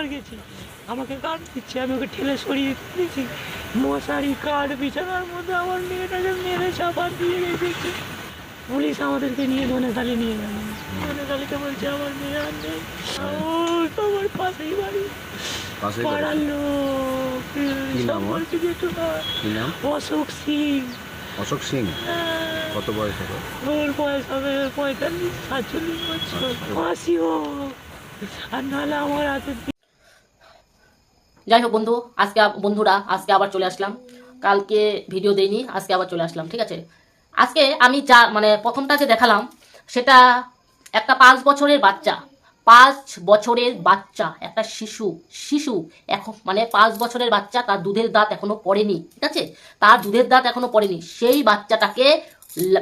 তিনবার গেছি। আমাকে কাঠ দিচ্ছে আমি ওকে ঠেলে সরিয়ে দিয়েছি। মশারি কাঠ বিছানার মধ্যে আমার মেয়েটাকে মেরে চাপা দিয়ে গেছে পুলিশ আমাদেরকে নিয়ে ধনেখালি নিয়ে গেল। ধনেখালিতে বলছে আমার মেয়ে আর নেই। তোমার পাশেই বাড়ি। পাড়ার লোক। অশোক সিং। অশোক সিং? হ্যাঁ, কত বয়স হবে? ওর বয়স হবে পঁয়তাল্লিশ সাতচল্লিশ বছর। ফাঁসি হোক আর নাহলে আমার হাতে যাই হোক বন্ধু, আজকে বন্ধুরা, আজকে আবার চলে আসলাম। কালকে ভিডিও দেইনি, আজকে আবার চলে আসলাম, ঠিক আছে? আজকে আমি যা মানে প্রথমটা যে দেখালাম, সেটা একটা পাঁচ বছরের বাচ্চা, পাঁচ বছরের বাচ্চা, একটা শিশু শিশু এখন মানে পাঁচ বছরের বাচ্চা, তার দুধের দাঁত এখনও পড়েনি, ঠিক আছে? তার দুধের দাঁত এখনও পড়েনি, সেই বাচ্চাটাকে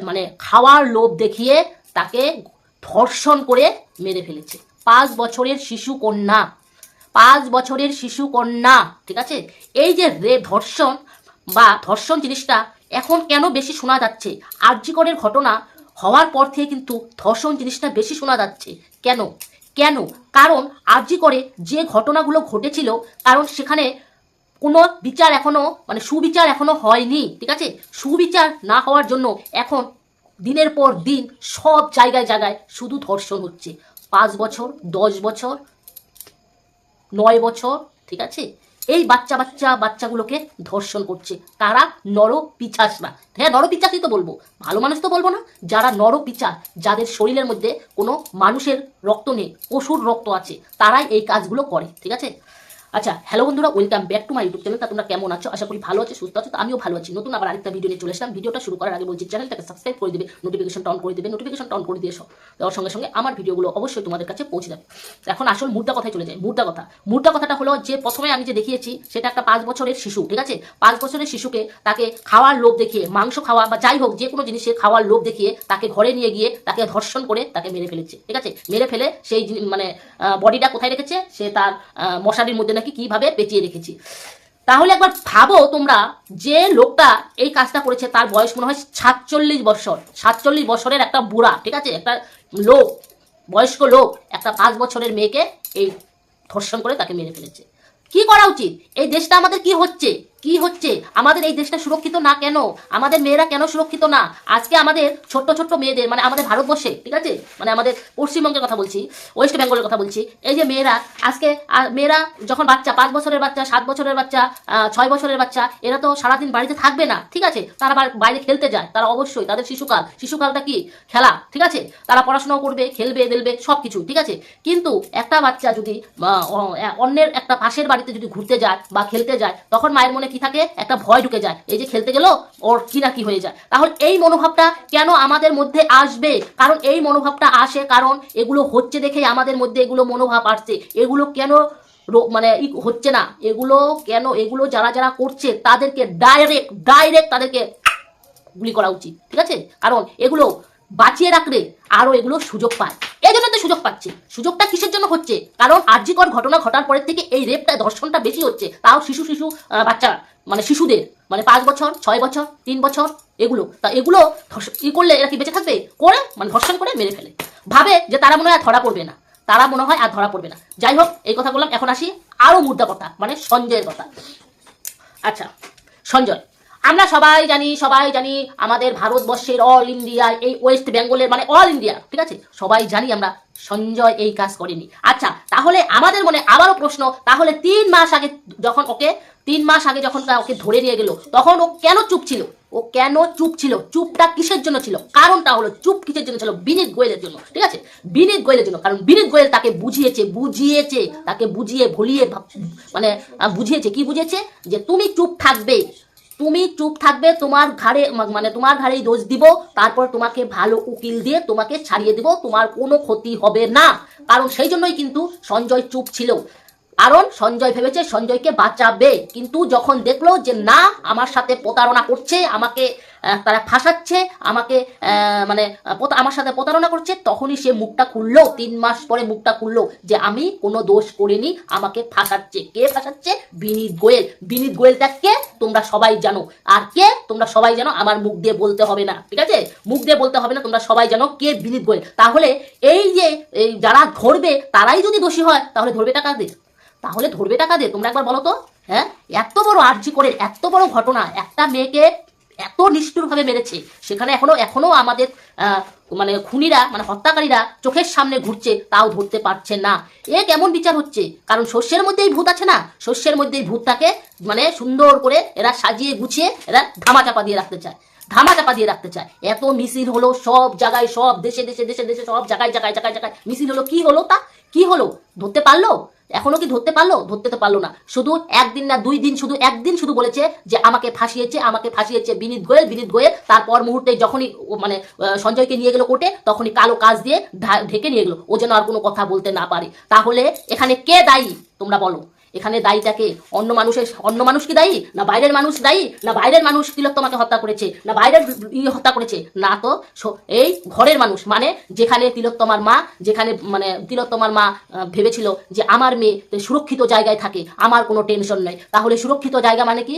মানে খাওয়ার লোভ দেখিয়ে তাকে ধর্ষণ করে মেরে ফেলেছে, পাঁচ বছরের শিশু কন্যা। পাঁচ বছরের শিশু কন্যা, ঠিক আছে? এই যে রে ধর্ষণ বা ধর্ষণ জিনিসটা এখন কেন বেশি শোনা যাচ্ছে? আর্যিকরের ঘটনা হওয়ার পর থেকে কিন্তু ধর্ষণ জিনিসটা বেশি শোনা যাচ্ছে। কেন? কেন? কারণ আর্যিকরে যে ঘটনাগুলো ঘটেছিল, কারণ সেখানে কোনো বিচার এখনও মানে সুবিচার এখনও হয়নি, ঠিক আছে? সুবিচার না হওয়ার জন্য এখন দিনের পর দিন সব জায়গায় জায়গায় শুধু ধর্ষণ হচ্ছে। পাঁচ বছর, দশ বছর নয় বছর, ঠিক আছে? এই বাচ্চা বাচ্চা বাচ্চাগুলোকে ধর্ষণ করছে। তারা নর পিছাসরা হ্যাঁ নর পিছাসই তো বলব। ভালো মানুষ তো বলব না। যারা নর পিছাস যাদের শরীরের মধ্যে কোনো মানুষের রক্ত নেই, পশুর রক্ত আছে, তারাই এই কাজগুলো করে, ঠিক আছে? আচ্ছা হ্যালো বন্ধুরা welcome back to my YouTube channel তা তোমরা কেমন আছো? আশা করি ভালো আছো, সুস্থ আছো। তো আমিও ভালো আছি। নতুন আবার আরেকটা ভিডিও নিয়ে চলে আসলাম ভিডিওটা শুরু করার আগে বলছি চ্যানেলটাকে সাবস্ক্রাইব করে দেবে নোটিফিকেশন অন করে দিবে নোটিফিকেশন অন করে দিয়ে দেওয়ার সঙ্গে সঙ্গে আমার ভিডিওগুলো অবশ্যই তোমাদের কাছে পৌঁছে যাবে। এখন আসল মুদ্রা কথায় চলে যায় মুদ্রা কথা। মুদ্রা কথাটা হলো যে, প্রথমে আমি যে দেখিয়েছি, সেটা একটা পাঁচ বছরের শিশু, ঠিক আছে? পাঁচ বছরের শিশুকে তাকে খাওয়ার লোভ দেখিয়ে, মাংস খাওয়া বা যাই হোক যে কোনো জিনিসের খাওয়ার লোভ দেখিয়ে তাকে ঘরে নিয়ে গিয়ে তাকে ধর্ষণ করে তাকে মেরে ফেলেছে, ঠিক আছে? মেরে ফেলে সেই মানে বডিটা কোথায় রেখেছে? সে তার মশারির মধ্যে নাকি কীভাবে পেঁচিয়ে রেখেছি। তাহলে একবার ভাবো তোমরা যে লোকটা এই কাজটা করেছে, তার বয়স মনে হয় সাতচল্লিশ বছর। সাতচল্লিশ বছরের একটা বুড়া, ঠিক আছে? একটা লোক, বয়স্ক লোক, একটা পাঁচ বছরের মেয়েকে এই ধর্ষণ করে তাকে মেরে ফেলেছে। কি করা উচিত? এই দেশটা আমাদের কি হচ্ছে? কি হচ্ছে? আমাদের এই দেশটা সুরক্ষিত না কেন? আমাদের মেয়েরা কেন সুরক্ষিত না? আজকে আমাদের ছোট্ট ছোট্ট মেয়েদের মানে আমাদের ভারতবর্ষে, ঠিক আছে? মানে আমাদের পশ্চিমবঙ্গের কথা বলছি, ওয়েস্ট বেঙ্গলের কথা বলছি, এই যে মেয়েরা, আজকে মেয়েরা যখন বাচ্চা, পাঁচ বছরের বাচ্চা, সাত বছরের বাচ্চা ছয় বছরের বাচ্চা, এরা তো সারাদিন বাড়িতে থাকবে না, ঠিক আছে? তারা বাইরে খেলতে যায়, তারা অবশ্যই, তাদের শিশুকাল, শিশুকালটা কি? খেলা, ঠিক আছে? তারা পড়াশোনাও করবে, খেলবে, দেলবে সব কিছু ঠিক আছে? কিন্তু একটা বাচ্চা যদি অন্যের একটা পাশের বাড়িতে যদি ঘুরতে যায় বা খেলতে যায়, তখন মায়ের মনে কি থাকে? একটা ভয় ঢুকে যায়। এই যে খেলতে গেল, ওর কি না কি হয়ে যায়। তাহলে এই মনোভাবটা কেন আমাদের মধ্যে আসবে? কারণ এই মনোভাবটা আসে কারণ এগুলো হচ্ছে দেখেই আমাদের মধ্যে এগুলো মনোভাব আসছে। এগুলো কেন মানে হচ্ছে না? এগুলো কেন এগুলো যারা যারা করছে, তাদেরকে ডাইরেক্ট ডাইরেক্ট তাদেরকে গুলি করা উচিত। ঠিক আছে? কারণ এগুলো বাঁচিয়ে রাখলে আরও এগুলো সুযোগ পায়। এই জন্য তো সুযোগ পাচ্ছে। সুযোগটা কিসের জন্য হচ্ছে? কারণ আর্যিকর ঘটনা ঘটার পরের থেকে এই রেপটা, ধর্ষণটা বেশি হচ্ছে। তাও শিশু শিশু বাচ্চা মানে শিশুদের মানে পাঁচ বছর, ছয় বছর, তিন বছর, এগুলো। তা এগুলো ই করলে এরা কি বেঁচে থাকবে? করে মানে ধর্ষণ করে মেরে ফেলে। ভাবে যে তারা মনে হয় ধরা পড়বে না। তারা মনে হয় আর ধরা পড়বে না। যাই হোক, এই কথা বললাম। এখন আসি আরও মুদ্রা কথা মানে সঞ্জয়ের কথা। আচ্ছা সঞ্জয়। আমরা সবাই জানি সবাই জানি আমাদের ভারতবর্ষের অল ইন্ডিয়া এই ওয়েস্ট বেঙ্গলের মানে অল ইন্ডিয়া ঠিক আছে? সবাই জানি আমরা সঞ্জয় এই কাজ করেনি। আচ্ছা তাহলে আমাদের মনে আবারও প্রশ্ন, তাহলে তিন মাস আগে যখন ওকে, তিন মাস আগে যখন ওকে ধরে নিয়ে গেল, তখন ও কেন চুপ ছিল? ও কেন চুপ ছিল? চুপটা কিসের জন্য ছিল? কারণটা হলো চুপ কিসের জন্য ছিল? বিনীত গোয়েলের জন্য, ঠিক আছে? বিনীত গোয়েলের জন্য, কারণ বিনীত গোয়েল তাকে বুঝিয়েছে বুঝিয়েছে, তাকে বুঝিয়ে ভুলিয়ে মানে বুঝিয়েছে, কি বুঝিয়েছে? যে তুমি চুপ থাকবে তুমি চুপ থাকবে, তোমার ঘাড়ে মানে তোমার ঘাড়েই দোষ দিব, তারপর তোমাকে ভালো উকিল দিয়ে তোমাকে ছাড়িয়ে দিব, তোমার কোনো ক্ষতি হবে না। কারণ সেই জন্যই কিন্তু সঞ্জয় চুপ ছিল। কারণ সঞ্জয় ভেবেছে সঞ্জয়কে বাঁচাবে। কিন্তু যখন দেখল যে না, আমার সাথে প্রতারণা করছে, আমাকে তারা ফাঁসাচ্ছে, আমাকে মানে আমার সাথে প্রতারণা করছে, তখনই সে মুখটা খুললো, তিন মাস পরে মুখটা খুললো যে আমি কোনো দোষ করিনি, আমাকে ফাঁসাচ্ছে। কে ফাঁসাচ্ছে? বিনীত গোয়েল। বিনীত গোয়েলটা কে? তোমরা সবাই জানো। আর কে? তোমরা সবাই জানো, আমার মুখ দিয়ে বলতে হবে না, ঠিক আছে? মুখ দিয়ে বলতে হবে না, তোমরা সবাই জানো কে বিনীত গোয়েল। তাহলে এই যে যারা ধরবে, তারাই যদি দোষী হয়, তাহলে ধরবে টাকা দিয়ে তাহলে ধরবে টাকা দিয়ে তোমরা একবার বলো তো হ্যাঁ? এত বড় আর্জি করে, এত বড় ঘটনা, একটা মেয়েকে এত নিষ্ঠুরভাবে মেরেছে। সেখানে এখনও এখনও আমাদের মানে খুনিরা মানে হত্যাকারীরা চোখের সামনে ঘুরছে, তাও ধরতে পারছে না। এ কেমন বিচার হচ্ছে? কারণ শস্যের মধ্যেই ভূত আছে না? শস্যের মধ্যেই ভূতটাকে মানে সুন্দর করে এরা সাজিয়ে গুছিয়ে এরা ধামাচাপা দিয়ে রাখতে চায়। ধামা চাপা দিয়ে রাখতে চায়। এত মিছিল হলো, সব জায়গায়, সব দেশে দেশে দেশে দেশে, সব জায়গায় জায়গায় জায়গায় জায়গায়। মিছিল হলো, কি হলো তা? কি হলো? ধরতে পারল? এখনও কি ধরতে পারল? ধরতে তো পারল না। শুধু একদিন না, দুই দিন, শুধু একদিন শুধু বলেছে যে, আমাকে ফাঁসিয়েছে আমাকে ফাঁসিয়েছে বিনীত গোয়েল বিনীত গোয়েল। তারপর মুহূর্তে যখনই মানে সঞ্জয়কে নিয়ে গেলো কোর্টে, তখনই কালো কাজ দিয়ে ঢেকে নিয়ে গেলো। ও যেন আর কোনো কথা বলতে না পারে। তাহলে এখানে কে দায়ী, তোমরা বলো? এখানে দায়ীটাকে অন্য মানুষের অন্য মানুষ কি দায়ী? না বাইরের মানুষ দায়ী? না বাইরের মানুষ তিলোত্তমাকে হত্যা করেছে? না বাইরের ইয়ে হত্যা করেছে? না তো এই ঘরের মানুষ মানে যেখানে তিলোত্তমার মা, যেখানে মানে তিলোত্তমার মা ভেবেছিল যে আমার মেয়ে সুরক্ষিত জায়গায় থাকে, আমার কোনো টেনশন নেই। তাহলে সুরক্ষিত জায়গা মানে কি?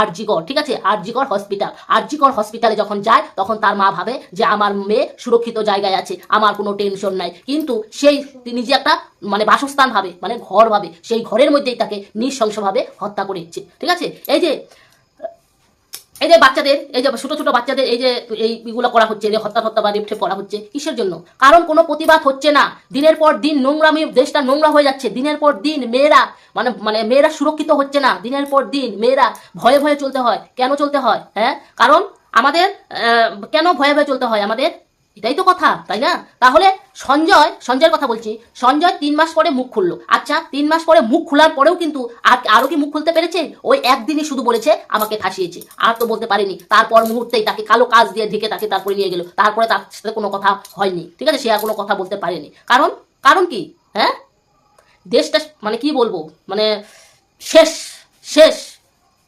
আরজিগড় ঠিক আছে? আরজিগড় হসপিটাল। আরজিগড় হসপিটালে যখন যায়, তখন তার মা ভাবে যে আমার মেয়ে সুরক্ষিত জায়গায় আছে, আমার কোনো টেনশন নাই। কিন্তু সেই যে একটা মানে বাসস্থান ভাবে মানে ঘর ভাবে, সেই ঘরের মধ্যেই তাকে নৃশংসভাবে হত্যা করে দিচ্ছে ঠিক আছে? এই যে এই যে বাচ্চাদের, এই যে ছোটো ছোটো বাচ্চাদের, এই যে এইগুলো করা হচ্ছে যে হত্যা হত্যা বা রেপটে করা হচ্ছে, কিসের জন্য? কারণ কোনো প্রতিবাদ হচ্ছে না। দিনের পর দিন নোংরামি, দেশটা নোংরা হয়ে যাচ্ছে। দিনের পর দিন মেয়েরা মানে মানে মেয়েরা সুরক্ষিত হচ্ছে না। দিনের পর দিন মেয়েরা ভয়ে ভয়ে চলতে হয়। কেন চলতে হয়? হ্যাঁ? কারণ আমাদের কেন ভয়ে ভয়ে চলতে হয়? আমাদের এটাই তো কথা, তাই না? তাহলে সঞ্জয়, সঞ্জয়ের কথা বলছি। সঞ্জয় তিন মাস পরে মুখ খুললো। আচ্ছা তিন মাস পরে মুখ খোলার পরেও কিন্তু আর আরও কি মুখ খুলতে পেরেছে? ওই একদিনই শুধু বলেছে, আমাকে ফাঁসিয়েছে আর তো বলতে পারেনি। তারপর মুহূর্তেই তাকে কালো কাজ দিয়ে ঢেকে তাকে তারপরে নিয়ে গেল। তারপরে তার সাথে কোনো কথা হয়নি। ঠিক আছে, সে আর কোনো কথা বলতে পারেনি। কারণ কারণ কি? হ্যাঁ? দেশটা মানে কি বলব? মানে শেষ শেষ।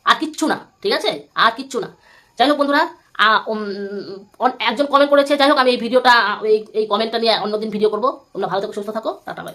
আর কিচ্ছু না। ঠিক আছে? আর কিচ্ছু না। যাই হোক বন্ধুরা একজন কমেন্ট করেছে, যাই হোক, আমি এই ভিডিওটা, এই এই কমেন্টটা নিয়ে অন্যদিন ভিডিও করব। তোমরা ভালো থাকো, সুস্থ থাকো, টাটা বাই